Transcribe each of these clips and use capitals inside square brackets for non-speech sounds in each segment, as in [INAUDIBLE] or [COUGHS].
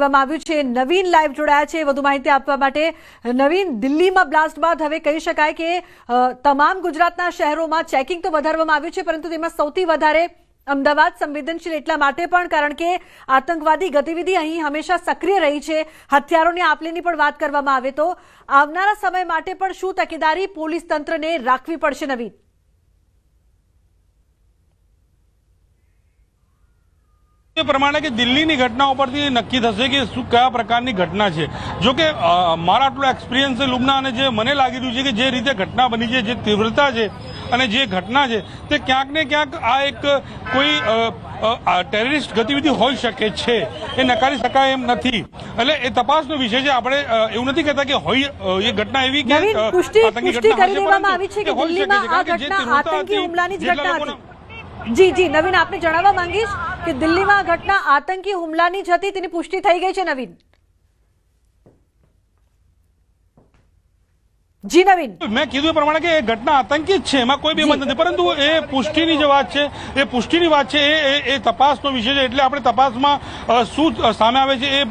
કરવામાં આવ્યું છે. નવીન લાઈવ જોડાયા છે. વધુ માહિતી આપવા માટે નવીન દિલ્હીમાં બ્લાસ્ટ બાદ હવે કહી શકાય કે તમામ ગુજરાતના શહેરોમાં ચેકિંગ તો વધારવામાં આવ્યું છે, પરંતુ તેમાં સૌથી વધારે અમદાવાદ સંવેદનશીલ એટલા માટે પણ, કારણ કે આતંકવાદી ગતિવિધિ અહીં હંમેશા સક્રિય રહી છે. હથિયારોની આપલેની પણ વાત કરવામાં આવે તો આવનારા સમય માટે પણ શું તકેદારી પોલીસ તંત્રને રાખવી પડશે નવીન? એ પ્રમાણે કે દિલ્હીની ઘટનાઓ પરથી નક્કી થશે કે શું કયા પ્રકારની ઘટના છે. જો કે મારા આટલો એક્સપિરિયન્સ છે લુબના અને જે મને લાગી રહ્યું છે કે જે રીતે ઘટના બની છે જે તીવ્રતા છે અને જે ઘટના છે તે ક્યાંક ને ક્યાંક આ એક કોઈ ટેરરિસ્ટ ગતિવિધિ હોઈ શકે છે. એ નકારી શકાય એમ નથી. એટલે એ તપાસનો વિષય છે. આપણે એવું નથી કહેતા કે હોય એ ઘટના એવી કે આતંકી ઘટના છે હોઈ શકે તીવ્રતા હતી. જી જી નવીન આપને જણાવવા માંગીશ કે દિલ્હીમાં ઘટના આતંકી હુમલાની જ હતી તેની પુષ્ટિ થઈ ગઈ છે નવીન. જી નવીન. મેં કીધું પ્રમાણે કે એ ઘટના આતંકી જ છે એમાં કોઈ બે મત નથી. પરંતુ એ પુષ્ટિની જે વાત છે એ પુષ્ટિની વાત છે એ એ- તપાસનો વિષય છે એટલે આપણે તપાસમાં શું સામે આવે છે એ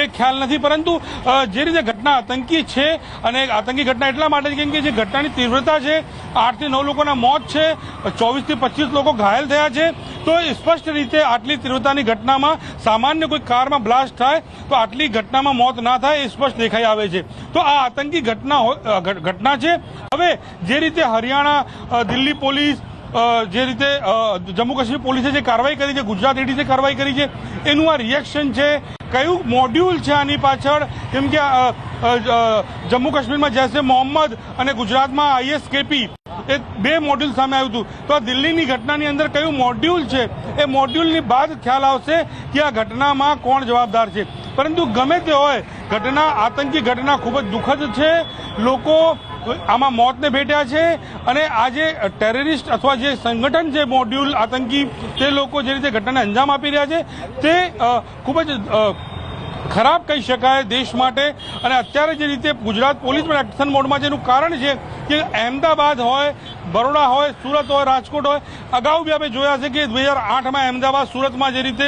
એ ખ્યાલ નથી. પરંતુ જે રીતે ઘટના આતંકી છે અને આતંકી ઘટના એટલા માટે કેમ કે જે ઘટનાની તીવ્રતા છે આઠથી નવ લોકોના મોત છે ચોવીસથી પચીસ લોકો ઘાયલ થયા છે તો સ્પષ્ટ રીતે આટલી તીવ્રતાની ઘટનામાં સામાન્ય કોઈ કારમાં બ્લાસ્ટ થાય તો આટલી ઘટનામાં મોત ના થાય એ સ્પષ્ટ દેખાઈ આવે છે. તો આ આતંકી ઘટના ઘટના છે. હવે જે રીતે હરિયાણા દિલ્હી પોલીસ જે રીતે જમ્મુ કાશ્મીર પોલીસે જે કાર્યવાહી કરી છે, ગુજરાત એડીસે કાર્યવાહી કરી છે, એનું આ રિએક્શન છે કયું મોડ્યુલ છે આની પાછળ? કેમ કે જમ્મુ કાશ્મીરમાં જૈસે મોહમ્મદ અને ગુજરાતમાં આઈએસકેપી એ બે મોડ્યુલ સામે આવ્યું હતું. તો આ દિલ્હીની ઘટનાની અંદર કયું મોડ્યુલ છે? એ મોડ્યુલની બાદ ખ્યાલ આવશે કે આ ઘટનામાં કોણ જવાબદાર છે. પરંતુ ગમે તે હોય, ઘટના, આતંકી ઘટના ખૂબ જ દુઃખદ છે. લોકો આમાં મોતને ભેટ્યા છે અને આજે ટેરરિસ્ટ અથવા જે સંગઠન છે મોડ્યુલ આતંકી તે લોકો જે રીતે ઘટનાને અંજામ આપી રહ્યા છે, તે ખૂબ જ ખરાબ કહી શકાય દેશ માટે. અને અત્યારે જે રીતે ગુજરાત પોલીસ પણ એક્શન મોડમાં છે, એનું કારણ છે કે અહેમદાબાદ હોય, બરોડા હોય, સુરત હોય, રાજકોટ હોય, અગાઉ બી આપણે જોયા છે કે બે હજાર આઠમાં અહેમદાબાદ સુરતમાં જે રીતે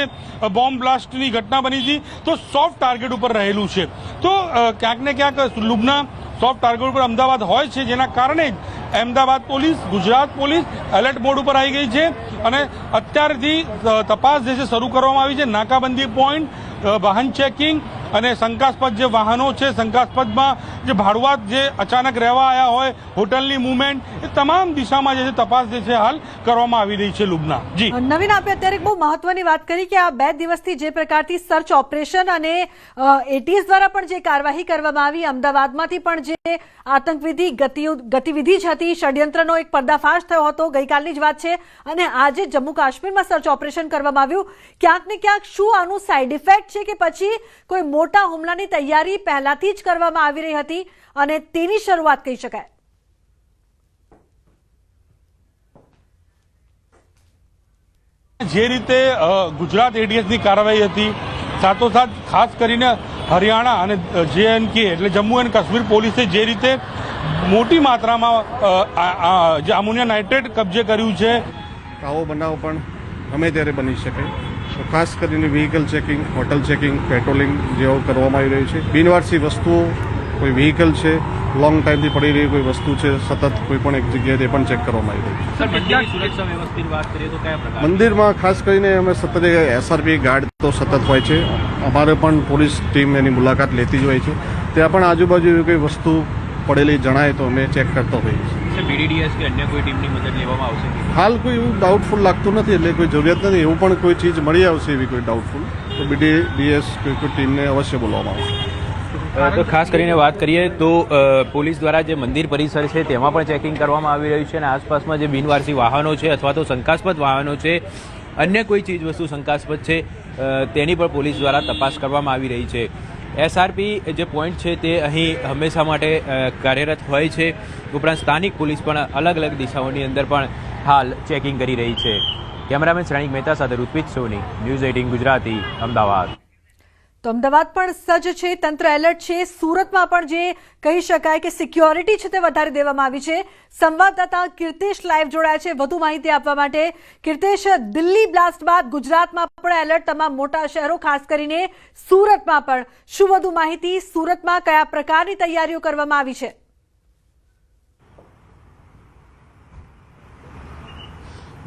બોમ્બ બ્લાસ્ટની ઘટના બની હતી, તો સોફ્ટ ટાર્ગેટ ઉપર રહેલું છે. તો ક્યાંક ને ક્યાંક લુબના સોફ્ટ ટાર્ગેટ ઉપર અમદાવાદ હોય છે, જેના કારણે જ Ahmedabad police, Gujarat police alert mode ઉપર આવી ગઈ છે. અને અત્યારથી તપાસ જે છે, શરૂ કરવામાં આવી છે. નાકાબંધી પોઈન્ટ વાહન ચેકિંગ અને શંકાસ્પદ જે વાહનો છે, શંકાસ્પદમાં જે ભાડુઆત જે અચાનક રહેવા આવ્યા હોય, હોટલની મુવમેન્ટ, એ તમામ દિશામાં જે છે તપાસ જે છે હાલ કરવામાં આવી રહી છે લુબના. જી. નવીન આપે અત્યારે બહુ મહત્વની વાત કરી કે આ બે દિવસથી જે પ્રકારથી સર્ચ ઓપરેશન અને એટીએસ દ્વારા પણ જે કાર્યવાહી કરવામાં આવી, અમદાવાદમાંથી પણ જે આતંકવિધિ ગતિવિધિ જ હતી, ષડયંત્રનો એક પર્દાફાશ થયો હતો, ગઈકાલની જ વાત છે. અને આજે જમ્મુ કાશ્મીરમાં સર્ચ ઓપરેશન કરવામાં આવ્યું. ક્યાંક ને ક્યાંક શું આનું સાઇડ ઇફેક્ટ છે કે પછી કોઈ મોટા હુમલાની તૈયારી પહેલાથી જ કરવામાં આવી રહી હતી અને તેની શરૂઆત કહી શકાય. જે રીતે ગુજરાત એટીએસની કાર્યવાહી હતી સાથોસાથ ખાસ કરીને હરિયાણા અને જેએનકે એટલે જમ્મુ એન્ડ કાશ્મીર પોલીસે જે રીતે મોટી માત્રામાં જે અમોનિયા નાઇટ્રેટ કબજે કર્યું છે. આવો બનાવ પણ ગમે ત્યારે બની શકે. તો ખાસ કરીને vehicle checking hotel checking patrolling જેવો કરવામાં આવી રહ્યું છે. બિનવારસી વસ્તુઓ કોઈ વ્હીકલ છે લોંગ ટાઈમથી પડી રહી કોઈ વસ્તુ છે સતત કોઈ પણ એક જગ્યાએ તે પણ ચેક કરવામાં આવી રહ્યું છે. મંદિરમાં ખાસ કરીને અમે સતત એસઆરપી ગાર્ડ તો સતત હોય છે. અમારે પણ પોલીસ ટીમ એની મુલાકાત લેતી જ હોય છે. ત્યાં પણ આજુબાજુ એવી કોઈ વસ્તુ પડેલી જણાય તો અમે ચેક કરતા હોઈએ છીએ. બીડીડીએસ કે અન્ય કોઈ ટીમની મદદ લેવામાં આવશે? હાલ કોઈ એવું ડાઉટફુલ લાગતું નથી એટલે કોઈ જરૂરિયાત નથી. એવું પણ કોઈ ચીજ મળી આવશે એવી કોઈ ડાઉટફુલ તો બીડીડીએસ કોઈ કોઈ ટીમને અવશ્ય બોલવામાં આવશે. તો ખાસ કરીને વાત કરીએ તો પોલીસ દ્વારા જે મંદિર પરિસર છે તેમાં પણ ચેકિંગ કરવામાં આવી રહ્યું છે અને આસપાસમાં જે બિનવારસી વાહનો છે અથવા તો શંકાસ્પદ વાહનો છે અન્ય કોઈ ચીજ વસ્તુ શંકાસ્પદ છે તેની પણ પોલીસ દ્વારા તપાસ કરવામાં આવી રહી છે. એસઆરપી જે પોઈન્ટ છે તે અહીં હંમેશા માટે કાર્યરત હોય છે. ઉપરાંત સ્થાનિક પોલીસ પણ અલગ અલગ દિશાઓની અંદર પણ હાલ ચેકિંગ કરી રહી છે. કેમેરામેન શ્રેણિક મહેતા સાથે રૂપિત સોની, ન્યૂઝ એટીન ગુજરાતી, અમદાવાદ. તો અમદાવાદ પણ સજ્જ છે, તંત્ર એલર્ટ છે. સુરતમાં પણ જે કહી શકાય કે સિક્યોરિટી છે તે વધારી દેવામાં આવી છે. સંવાદદાતા કીર્તેશ લાઈવ જોડાયા છે. વધુ માહિતી આપવા માટે કીર્તેશ, દિલ્હી બ્લાસ્ટ બાદ ગુજરાતમાં પણ એલર્ટ તમામ મોટા શહેરો, ખાસ કરીને સુરતમાં પણ. શું વધુ માહિતી? સુરતમાં કયા પ્રકારની તૈયારીઓ કરવામાં આવી છે?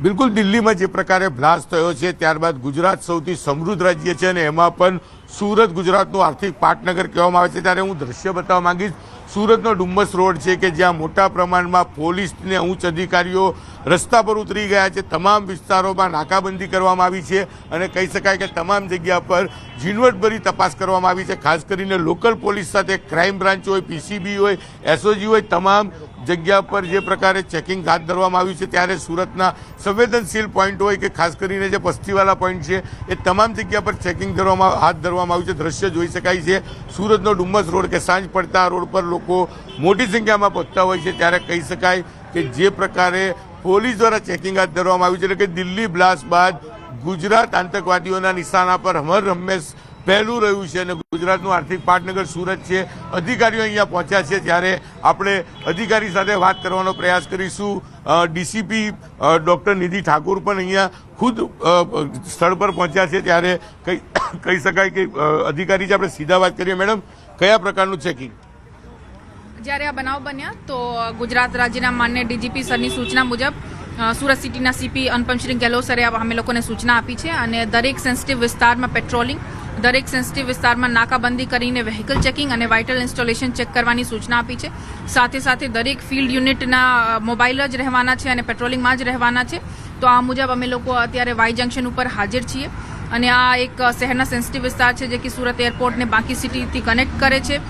બિલકુલ દિલ્હીમાં જે પ્રકારે બ્લાસ્ટ થયો છે, ત્યારબાદ ગુજરાત સૌથી સમૃદ્ધ રાજ્ય છે અને એમાં પણ સુરત ગુજરાતનું આર્થિક પાટનગર કહેવામાં આવે છે. ત્યારે હું દ્રશ્ય બતાવવા માંગીશ સુરતનો ડુમ્મસ રોડ છે કે જ્યાં મોટા પ્રમાણમાં પોલીસને ઉચ્ચ અધિકારીઓ રસ્તા પર ઉતરી ગયા છે. તમામ વિસ્તારોમાં નાકાબંધી કરવામાં આવી છે અને કહી શકાય કે તમામ જગ્યા પર ઝીણવટભરી તપાસ કરવામાં આવી છે. ખાસ કરીને લોકલ પોલીસ સાથે ક્રાઇમ બ્રાન્ચ હોય, પીસીબી હોય, એસઓજી હોય, તમામ જગ્યા પર જે પ્રકારે ચેકિંગ હાથ ધરવામાં આવ્યું છે ત્યારે સુરતના સંવેદનશીલ પોઈન્ટ હોય કે ખાસ કરીને જે પસ્તીવાલા પોઈન્ટ છે, એ તમામ જગ્યા પર ચેકિંગ કરવામાં હાથ ધરવામાં આવ્યું છે. દ્રશ્ય જોઈ શકાય છે. સુરતનો ડુમ્મસ રોડ કે સાંજ પડતા રોડ પર લોકો મોટી સંખ્યામાં પહોંચતા હોય છે, ત્યારે કહી શકાય કે જે પ્રકારે પોલીસ દ્વારા ચેકિંગ હાથ ધરવામાં આવ્યું છે, એટલે કે દિલ્હી બ્લાસ્ટ બાદ ગુજરાત આતંકવાદીઓના નિશાના પર હમર હંમેશ પહેલું રહ્યું છે અને ગુજરાતનું આર્થિક પાટનગર સુરત છે. અધિકારીઓ અહીંયા પહોંચ્યા છે, ત્યારે આપણે અધિકારી સાથે વાત કરવાનો પ્રયાસ કરીશું. ડીસીપી ડૉક્ટર નિધિ ઠાકુર પણ અહીંયા ખુદ સ્થળ પર પહોંચ્યા છે, ત્યારે કહી [COUGHS] કહી શકાય કે અધિકારી છે, આપણે સીધા વાત કરીએ. મેડમ, કયા પ્રકારનું ચેકિંગ જ્યારે આ બનાવ બન્યા, તો ગુજરાત રાજ્યના માન્ય ડીજીપી સરની સૂચના મુજબ સુરત સિટીના સીપી અનુપમશ્રી ગેહલોત સરે અમે લોકોને સૂચના આપી છે અને દરેક સેન્સિટિવ વિસ્તારમાં પેટ્રોલિંગ, દરેક સેન્સિટિવ વિસ્તારમાં નાકાબંધી કરીને વેહિકલ ચેકિંગ અને વાઇટલ ઇન્સ્ટોલેશન ચેક કરવાની સૂચના આપી છે. સાથે સાથે દરેક ફિલ્ડ યુનિટના મોબાઈલ જ રહેવાના છે અને પેટ્રોલિંગમાં જ રહેવાના છે. તો આ મુજબ અમે લોકો અત્યારે વાય જંકશન ઉપર હાજર છીએ. અને આ એક શહેરના સેન્સિટિવ વિસ્તાર છે જે કે સુરત એરપોર્ટને બાકી સિટીથી કનેક્ટ કરે છે.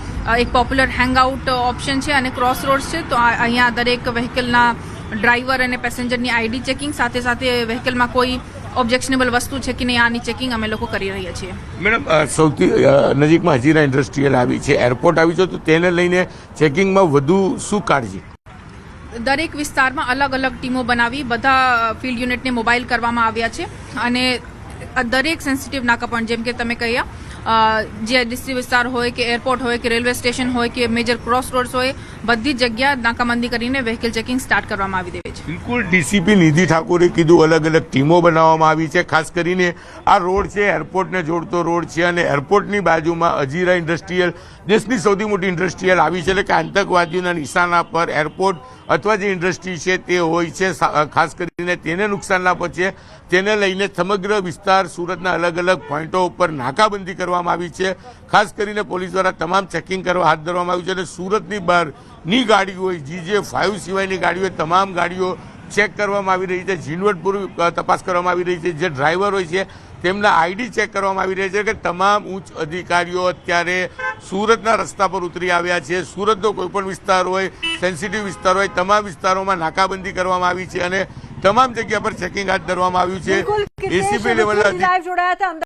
એક પોપ્યુલર હેંગઆઉટ ઓપ્શન છે અને ક્રોસ રોડ્સ છે. તો અહીંયા દરેક વ્હીકલના ડ્રાઈવર અને પેસેન્જરની આઈડી ચેકિંગ સાથે સાથે વ્હીકલમાં કોઈ ઓબ્જેક્શનેબલ વસ્તુ છે કે નહીં આની ચેકિંગ અમે લોકો કરી રહ્યા છીએ. મેડમ સૌથી નજીકમાં હજીરા ઇન્ડસ્ટ્રીયલ આવી છે. એરપોર્ટ આવી છે તો તેને લઈને ચેકિંગમાં વધુ શું કાળજી? દરેક વિસ્તારમાં અલગ અલગ ટીમો બનાવી બધા ફિલ્ડ યુનિટને મોબાઈલ કરવામાં આવ્યા છે. અને દરેક સેન્સિટિવ નાકા પણ, જેમ કે તમે કહ્યા જે ડિસ્ટ્રી વિસ્તાર હોય કે એરપોર્ટ હોય કે રેલવે સ્ટેશન હોય કે મેજર ક્રોસ રોડ્સ હોય, બધી જગ્યા નાકાબંધી કરીને વ્હીકલ ચેકિંગ સ્ટાર્ટ કરવામાં આવી દેવી છે. બિલકુલ, ડીસીપી નિધિ ઠાકોરે કીધું અલગ અલગ ટીમો બનાવવામાં આવી છે. ખાસ કરીને આ રોડ છે, એરપોર્ટને જોડતો રોડ છે અને એરપોર્ટની બાજુમાં અજીરા ઇન્ડસ્ટ્રીયલ, દેશની સૌથી મોટી ઇન્ડસ્ટ્રીયલ આવી છે. એટલે કે આતંકવાદીઓના નિશાના પર એરપોર્ટ અથવા જે ઇન્ડસ્ટ્રી છે તે હોય છે ખાસ કરીને તેને નુકસાન ના પહોંચે તેને લઈને સમગ્ર વિસ્તાર સુરતના અલગ અલગ પોઈન્ટો ઉપર નાકાબંધી કરવામાં આવી છે. ખાસ કરીને પોલીસ દ્વારા તમામ ચેકિંગ કરવા હાથ ધરવામાં આવ્યું છે અને સુરતની બહારની ગાડીઓ જીજે ફાઇવ સિવાયની ગાડીઓ તમામ ગાડીઓ ચેક કરવામાં આવી રહી છે. ઝીણવટપૂર્વક તપાસ કરવામાં આવી રહી છે. જે ડ્રાઈવર હોય છે, તેમના આઈડી ચેક કરવામાં આવી રહી છે કે તમામ ઉચ્ચ અધિકારીઓ અત્યારે સુરતના રસ્તા પર ઉતરી આવ્યા છે. સુરતનો કોઈપણ વિસ્તાર હોય સેન્સિટિવ વિસ્તાર હોય, તમામ વિસ્તારોમાં નાકાબંધી કરવામાં આવી છે અને તમામ જગ્યા પર ચેકિંગ હાથ ધરવામાં આવ્યું છે. એસીપી લેવલના